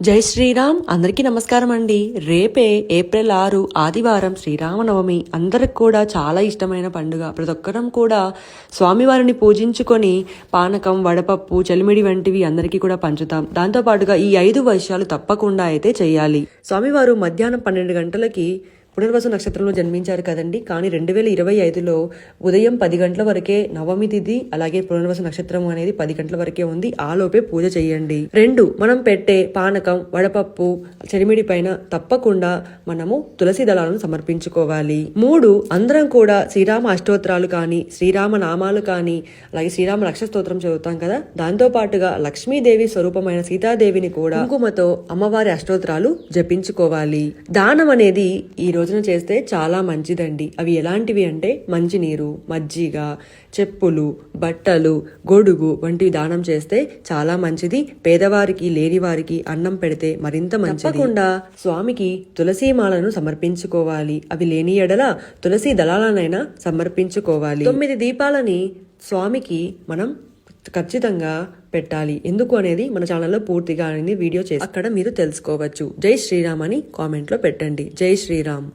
జై శ్రీరామ్. అందరికీ నమస్కారం అండి. రేపే ఏప్రిల్ ఆరు ఆదివారం శ్రీరామనవమి. అందరికి కూడా చాలా ఇష్టమైన పండుగ. ప్రతి ఒక్కరం కూడా స్వామివారిని పూజించుకొని పానకం వడపప్పు చలిమిడి వంటివి అందరికీ కూడా పంచుతాం. దాంతో పాటుగా ఈ ఐదు వర్షాలు తప్పకుండా అయితే చేయాలి. స్వామివారు మధ్యాహ్నం పన్నెండు గంటలకి పునర్వసు నక్షత్రంలో జన్మించారు కదండి. కానీ రెండు వేల ఇరవై ఐదులో ఉదయం పది గంటల వరకే నవమి తిథి అలాగే పునర్వసు నక్షత్రం అనేది పది గంటల వరకే ఉంది. ఆలోపే పూజ చేయండి. రెండు మనం పెట్టే పానకం వడపప్పు చెరిమిడి పైన తప్పకుండా మనము తులసి దళాలను సమర్పించుకోవాలి. మూడు అందరం కూడా శ్రీరామ అష్టోత్తరాలు కానీ శ్రీరామ నామాలు కానీ అలాగే శ్రీరామ లక్ష స్తోత్రం చదువుతాం కదా. దాంతో పాటుగా లక్ష్మీదేవి స్వరూపమైన సీతాదేవిని కూడా కుంకుమతో అమ్మవారి అష్టోత్తరాలు జపించుకోవాలి. దానం అనేది ఈ భోజనం చేస్తే చాలా మంచిదండి. అవి ఎలాంటివి అంటే మంచినీరు మజ్జిగ చెప్పులు బట్టలు గొడుగు వంటివి దానం చేస్తే చాలా మంచిది. పేదవారికి లేని వారికి అన్నం పెడితే మరింత మంచిది. తప్పకుండా స్వామికి తులసీమాలను సమర్పించుకోవాలి. అవి లేని ఎడల తులసి దళాలనైనా సమర్పించుకోవాలి. తొమ్మిది దీపాలని స్వామికి మనం ఖచ్చితంగా పెట్టాలి. ఎందుకు అనేది మన ఛానల్లో పూర్తిగా అనేది వీడియో చేసి అక్కడ మీరు తెలుసుకోవచ్చు. జై శ్రీరామ్ అని కామెంట్లో పెట్టండి. జై శ్రీరామ్.